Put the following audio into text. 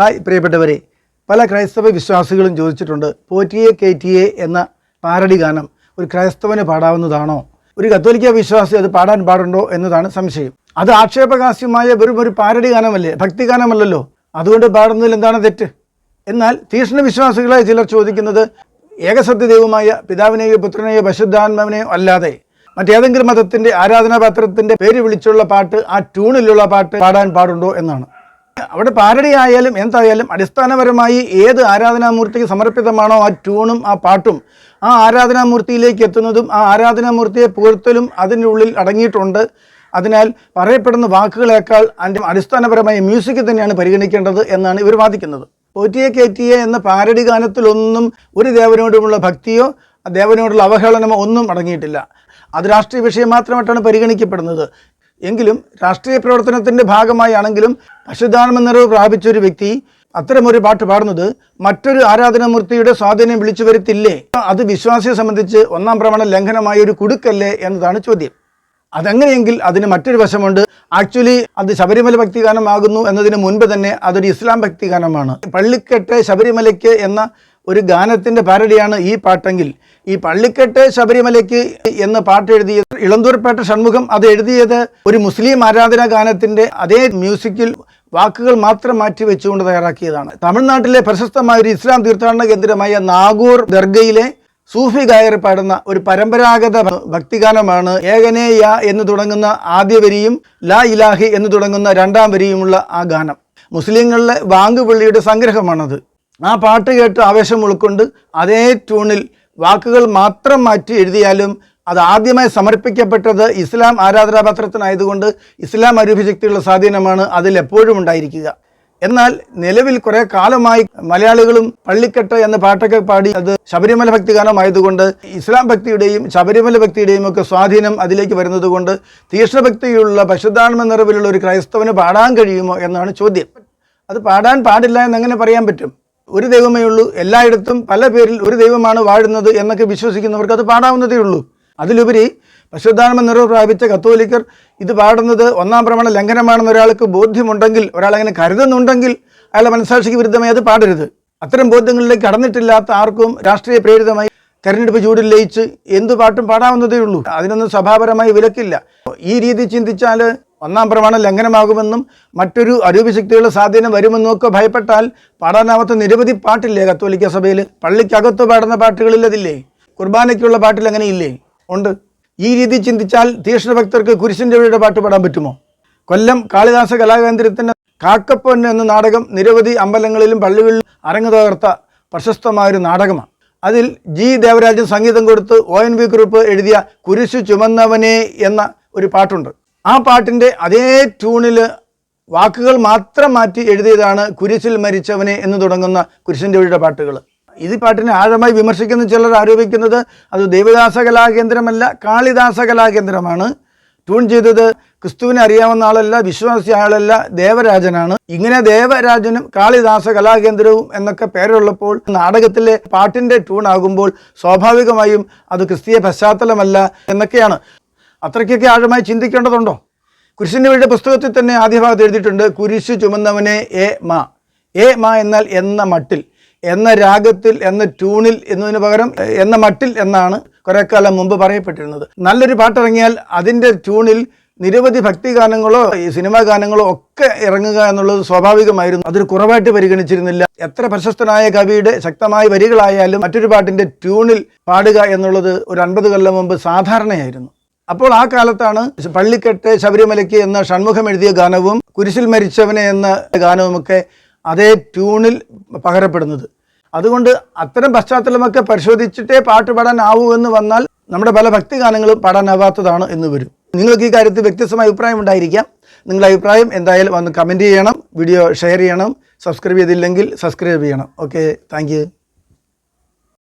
Hi പ്രിയപ്പെട്ടവരെ പല ക്രൈസ്തവ വിശ്വാസികളും ചോദിച്ചിട്ടുണ്ട് പോറ്റിയെ കേറ്റിയെ എന്ന പാരടി ഗാനം ഒരു ക്രൈസ്തവന് പാടാവുന്നതാണോ? ഒരു കത്തോലിക്ക വിശ്വാസി അത് പാടാൻ പാടുണ്ടോ എന്നതാണ് സംശയം. അത് ആക്ഷേപഹാസ്യമായ വെറും ഒരു പാരടി ഗാനമല്ലേ ഭക്തി ഗാനമല്ലല്ലോ? അതുകൊണ്ട് പാടുന്നതിൽ എന്താണ് തെറ്റ്? എന്നാൽ തീഷ്ണ വിശ്വാസികളെ ചിലർ ചോദിക്കുന്നത് ഏകസത്യ ദൈവമായ പിതാവിനെയോ പുത്രനെയോ പശുദ്ധാത്മാവിനെയോ അല്ലാതെ. മറ്റേതെങ്കിലും മതത്തിന്റെ ആരാധനാപാത്രത്തിന്റെ പേര് വിളിച്ചുള്ള പാട്ട് ആ ട്യൂണിലുള്ള പാട്ട് പാടാൻ പാടുണ്ടോ എന്നാണ്. അവിടെ പാരടി ആയാലും എന്തായാലും അടിസ്ഥാനപരമായി ഏത് ആരാധനാമൂർത്തിക്ക് സമർപ്പിതമാണോ ആ ട്യൂണും ആ പാട്ടും ആ ആരാധനാമൂർത്തിയിലേക്ക് എത്തുന്നതും ആ ആരാധനാമൂർത്തിയെ പുകഴ്ത്തലും അതിന്റെ ഉള്ളിൽ അടങ്ങിയിട്ടുണ്ട്. അതിനാൽ പറയപ്പെടുന്ന വാക്കുകളേക്കാൾ അതിന്റെ അടിസ്ഥാനപരമായ മ്യൂസിക് തന്നെയാണ് പരിഗണിക്കേണ്ടത് എന്നാണ് ഇവർ വാദിക്കുന്നത്. പോറ്റിയെ കയറ്റിയെ എന്ന പാരടി ഗാനത്തിലൊന്നും ഒരു ദേവനോടുമുള്ള ഭക്തിയോ ദേവനോടുള്ള അവഹേളനമോ ഒന്നും അടങ്ങിയിട്ടില്ല. അത് രാഷ്ട്രീയ വിഷയം മാത്രമായിട്ടാണ് പരിഗണിക്കപ്പെടുന്നത്. എങ്കിലും രാഷ്ട്രീയ പ്രവർത്തനത്തിന്റെ ഭാഗമായാണെങ്കിലും പശുദാനം നിറവ് പ്രാപിച്ച ഒരു വ്യക്തി അത്തരമൊരു പാട്ട് പാടുന്നത് മറ്റൊരു ആരാധനാമൂർത്തിയുടെ സ്വാധീനം വിളിച്ചു വരുത്തില്ലേ? അത് വിശ്വാസിയെ സംബന്ധിച്ച് ഒന്നാം പ്രമാണ ലംഘനമായ ഒരു കുടുക്കല്ലേ എന്നതാണ് ചോദ്യം. അതെങ്ങനെയെങ്കിൽ അതിന് മറ്റൊരു വശമുണ്ട്. ആക്ച്വലി അത് ശബരിമല ഭക്തിഗാനമാകുന്നു എന്നതിന് മുൻപ് തന്നെ അതൊരു ഇസ്ലാം ഭക്തിഗാനമാണ്. പള്ളിക്കെട്ട് ശബരിമലയ്ക്ക് എന്ന ഒരു ഗാനത്തിന്റെ പാരടിയാണ് ഈ പാട്ടെങ്കിൽ ഈ പള്ളിക്കെട്ട് ശബരിമലയ്ക്ക് എന്ന പാട്ട് എഴുതിയത് ഇളന്തൂർപേട്ട ഷൺമുഖം അത് എഴുതിയത് ഒരു മുസ്ലിം ആരാധനാ ഗാനത്തിന്റെ അതേ മ്യൂസിക്കിൽ വാക്കുകൾ മാത്രം മാറ്റി വെച്ചുകൊണ്ട് തയ്യാറാക്കിയതാണ്. തമിഴ്നാട്ടിലെ പ്രശസ്തമായ ഒരു ഇസ്ലാം തീർത്ഥാടന കേന്ദ്രമായ നാഗൂർ ദർഗയിലെ സൂഫി ഗായർ പാടുന്ന ഒരു പരമ്പരാഗത ഭക്തിഗാനമാണ് ഏകനേ യാ എന്ന് തുടങ്ങുന്ന ആദ്യ വരിയും ലാ ഇലാഹി എന്ന് തുടങ്ങുന്ന രണ്ടാം വരിയുമുള്ള ആ ഗാനം. മുസ്ലിങ്ങളിലെ വാങ്കുപള്ളിയുടെ സംഗ്രഹമാണത്. ആ പാട്ട് കേട്ട് ആവേശം ഉൾക്കൊണ്ട് അതേ ട്യൂണിൽ വാക്കുകൾ മാത്രം മാറ്റി എഴുതിയാലും അത് ആദ്യമായി സമർപ്പിക്കപ്പെട്ടത് ഇസ്ലാം ആരാധനാപത്രത്തിനായതുകൊണ്ട് ഇസ്ലാം അരൂപശക്തിയുള്ള സ്വാധീനമാണ് അതിൽ എപ്പോഴും ഉണ്ടായിരിക്കുക. എന്നാൽ നിലവിൽ കുറേ കാലമായി മലയാളികളും പള്ളിക്കെട്ട് എന്ന പാട്ടൊക്കെ പാടി അത് ശബരിമല ഭക്തിഗാനമായതുകൊണ്ട് ഇസ്ലാം ഭക്തിയുടെയും ശബരിമല ഭക്തിയുടെയും ഒക്കെ സ്വാധീനം അതിലേക്ക് വരുന്നത് കൊണ്ട് തീക്ഷ്ണഭക്തിയുള്ള പശുദ്ധാത്മ നിറവിലുള്ള ഒരു ക്രൈസ്തവന് പാടാൻ കഴിയുമോ എന്നാണ് ചോദ്യം. അത് പാടാൻ പാടില്ല എന്നെങ്ങനെ പറയാൻ പറ്റും? ഒരു ദൈവമേ ഉള്ളൂ എല്ലായിടത്തും പല പേരിൽ ഒരു ദൈവമാണ് വാഴുന്നത് എന്നൊക്കെ വിശ്വസിക്കുന്നവർക്ക് അത് പാടാവുന്നതേ ഉള്ളൂ. അതിലുപരി പശുദ്ധാത്മ നിറവ് പ്രാപിച്ച കത്തോലിക്കർ ഇത് പാടുന്നത് ഒന്നാം പ്രമാണ ലംഘനമാണെന്ന് ഒരാൾക്ക് ബോധ്യമുണ്ടെങ്കിൽ ഒരാളങ്ങനെ കരുതുന്നുണ്ടെങ്കിൽ അയാളെ മനസാക്ഷിക്ക് വിരുദ്ധമായി അത് പാടരുത്. അത്തരം ബോധ്യങ്ങളിലേക്ക് കടന്നിട്ടില്ലാത്ത ആർക്കും രാഷ്ട്രീയ പ്രേരിതമായി തെരഞ്ഞെടുപ്പ് ചൂടിൽ ലയിച്ച് എന്തു പാട്ടും പാടാവുന്നതേ ഉള്ളൂ. അതിനൊന്നും സഭാപരമായി വിലക്കില്ല. ഈ രീതി ചിന്തിച്ചാൽ ഒന്നാം പ്രമാണം ലംഘനമാകുമെന്നും മറ്റൊരു അരൂപശക്തികളുടെ സ്വാധീനം വരുമെന്നും ഒക്കെ ഭയപ്പെട്ടാൽ പാടാനാവാത്ത നിരവധി പാട്ടില്ലേ കത്തോലിക്ക സഭയിൽ പള്ളിക്കകത്ത് പാടുന്ന പാട്ടുകളിൽ അതില്ലേ? കുർബാനയ്ക്കുള്ള പാട്ടിൽ അങ്ങനെ ഇല്ലേ ഉണ്ട്. ഈ രീതി ചിന്തിച്ചാൽ തീക്ഷ്ണഭക്തർക്ക് കുരിശിന്റെ വഴിയുടെ പാട്ട് പാടാൻ പറ്റുമോ? കൊല്ലം കാളിദാസ കലാകേന്ദ്രത്തിന്റെ കാക്കപ്പൊന്ന് എന്ന നാടകം നിരവധി അമ്പലങ്ങളിലും പള്ളികളിലും അരങ്ങു തകർത്ത പ്രശസ്തമായൊരു നാടകമാണ്. അതിൽ ജി. ദേവരാജൻ സംഗീതം കൊടുത്ത് ഒ എൻ വി കുറിപ്പ് എഴുതിയ കുരിശു ചുമന്നവനെ എന്ന ഒരു പാട്ടുണ്ട്. ആ പാട്ടിന്റെ അതേ ട്യൂണിൽ വാക്കുകൾ മാത്രം മാറ്റി എഴുതിയതാണ് കുരിശിൽ മരിച്ചവനെ എന്ന് തുടങ്ങുന്ന കുരിശിന്റെ വീടിന്റെ പാട്ടുകൾ ഇത് പാട്ടിനെ ആഴമായി വിമർശിക്കുന്ന ചിലർ ആരോപിക്കുന്നത് അത് ദേവദാസ കലാകേന്ദ്രമല്ല കാളിദാസ കലാകേന്ദ്രമാണ് ട്യൂൺ ചെയ്തത് ക്രിസ്തുവിനെ അറിയാവുന്ന ആളല്ല വിശ്വാസി ആളല്ല ദേവരാജനാണ്. ഇങ്ങനെ ദേവരാജനും കാളിദാസ കലാകേന്ദ്രവും എന്നൊക്കെ പേരുള്ളപ്പോൾ നാടകത്തിലെ പാട്ടിന്റെ ട്യൂൺ ആകുമ്പോൾ സ്വാഭാവികമായും അത് ക്രിസ്തീയ പശ്ചാത്തലമല്ല എന്നൊക്കെയാണ്. അത്രയ്ക്കൊക്കെ ആഴമായി ചിന്തിക്കേണ്ടതുണ്ടോ? കുരിശിന്റെ പുസ്തകത്തിൽ തന്നെ ആദ്യ ഭാഗത്ത് എഴുതിയിട്ടുണ്ട് കുരിശു ചുമന്നവനെ എ മാ. എ മാ എന്നാൽ എന്ന മട്ടിൽ. എന്ന രാഗത്തിൽ എന്ന ട്യൂണിൽ എന്നതിന് പകരം എന്ന മട്ടിൽ എന്നാണ് കുറെ കാലം മുമ്പ് പറയപ്പെട്ടിരുന്നത്. നല്ലൊരു പാട്ടിറങ്ങിയാൽ അതിന്റെ ട്യൂണിൽ നിരവധി ഭക്തി ഗാനങ്ങളോ ഈ സിനിമാ ഗാനങ്ങളോ ഒക്കെ ഇറങ്ങുക എന്നുള്ളത് സ്വാഭാവികമായിരുന്നു. അതൊരു കുറവായിട്ട് പരിഗണിച്ചിരുന്നില്ല. എത്ര പ്രശസ്തനായ കവിയുടെ ശക്തമായ വരികളായാലും മറ്റൊരു പാട്ടിന്റെ ട്യൂണിൽ പാടുക എന്നുള്ളത് ഒരു അൻപത് കൊല്ലം മുമ്പ് സാധാരണയായിരുന്നു. അപ്പോൾ ആ കാലത്താണ് പള്ളിക്കെട്ട് ശബരിമലയ്ക്ക് എന്ന ഷൺമുഖം എഴുതിയ ഗാനവും കുരിശിൽ മരിച്ചവനെ എന്ന ഗാനവുമൊക്കെ അതേ ട്യൂണിൽ പകരപ്പെടുന്നത്. അതുകൊണ്ട് അത്തരം പശ്ചാത്തലമൊക്കെ പരിശോധിച്ചിട്ടേ പാട്ട് പാടാനാവൂ എന്ന് വന്നാൽ നമ്മുടെ പല ഭക്തി ഗാനങ്ങളും പാടാനാവാത്തതാണ് എന്ന് വരും. നിങ്ങൾക്ക് ഈ കാര്യത്തിൽ വ്യത്യസ്തമായ അഭിപ്രായം ഉണ്ടായിരിക്കാം. നിങ്ങളുടെ അഭിപ്രായം എന്തായാലും വന്ന് കമന്റ് ചെയ്യണം വീഡിയോ ഷെയർ ചെയ്യണം സബ്സ്ക്രൈബ് ചെയ്തില്ലെങ്കിൽ സബ്സ്ക്രൈബ് ചെയ്യണം. Okay thank